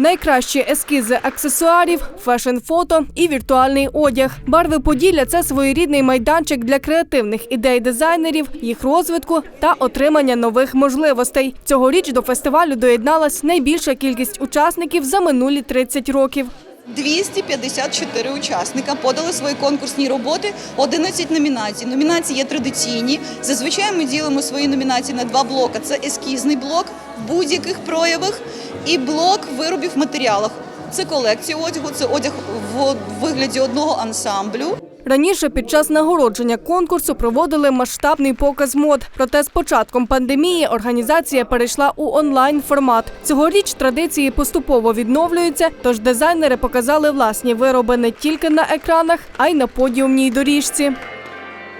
Найкращі ескізи аксесуарів, фешн-фото і віртуальний одяг. Барви Поділля це своєрідний майданчик для креативних ідей дизайнерів, їх розвитку та отримання нових можливостей. Цьогоріч до фестивалю доєдналась найбільша кількість учасників за минулі 30 років. 254 учасника подали свої конкурсні роботи, 11 номінацій. Номінації є традиційні. Зазвичай ми ділимо свої номінації на два блоки: це ескізний блок в будь-яких проявах і блок виробів матеріалах. Це колекція одягу, це одяг в вигляді одного ансамблю. Раніше під час нагородження конкурсу проводили масштабний показ мод. Проте з початком пандемії організація перейшла у онлайн формат. Цьогоріч традиції поступово відновлюються, тож дизайнери показали власні вироби не тільки на екранах, а й на подіумній доріжці.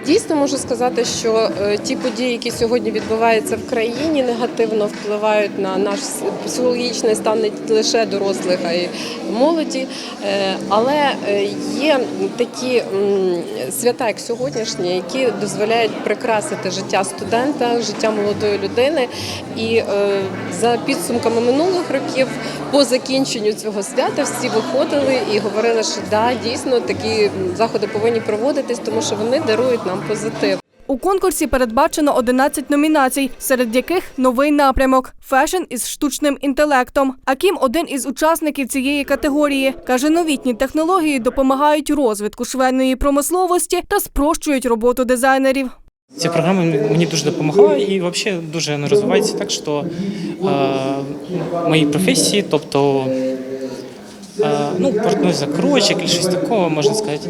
Дійсно можу сказати, що е, ті події, які сьогодні відбуваються в країні, негативно впливають на наш психологічний стан не лише дорослих, а й молоді. Е, Але е, є такі свята, як сьогоднішні, які дозволяють прикрасити життя студента, життя молодої людини. І за підсумками минулих років, по закінченню цього свята, всі виходили і говорили, що да, дійсно такі заходи повинні проводитись, тому що вони дарують нам позитив. У конкурсі передбачено 11 номінацій, серед яких новий напрямок фешн із штучним інтелектом. Акім один із учасників цієї категорії. Каже, новітні технології допомагають розвитку швейної промисловості та спрощують роботу дизайнерів. Ця програма мені дуже допомогла і взагалі дуже розвивається так, що е, мої професії, тобто ну, портной закройчик чи щось такого, можна сказати,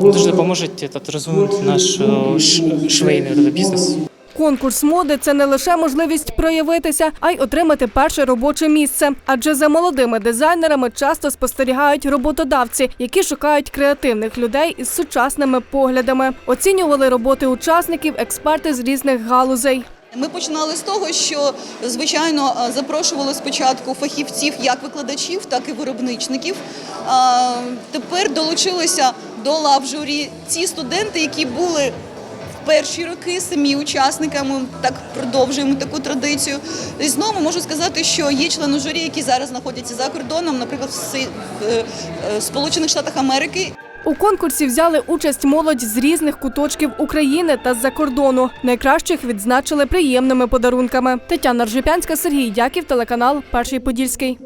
дуже допоможуть розвинути наш е, швейний бізнес. Конкурс моди це не лише можливість проявитися, а й отримати перше робоче місце. Адже за молодими дизайнерами часто спостерігають роботодавці, які шукають креативних людей із сучасними поглядами. Оцінювали роботи учасників експерти з різних галузей. Ми починали з того, що звичайно е, запрошували спочатку фахівців, як викладачів, так і виробничників. А, Тепер долучилися до лав журі ті студенти, які були в перші роки самі учасниками. Так продовжуємо таку традицію. І знову можу сказати, що є члени журі, які зараз знаходяться за кордоном, наприклад, в е, е, Сполучених Штатах Америки. У конкурсі взяли участь молодь з різних куточків України та з-за кордону. Найкращих відзначили приємними подарунками. Тетяна Ржепянська, Сергій Дяків, телеканал Перший Подільський.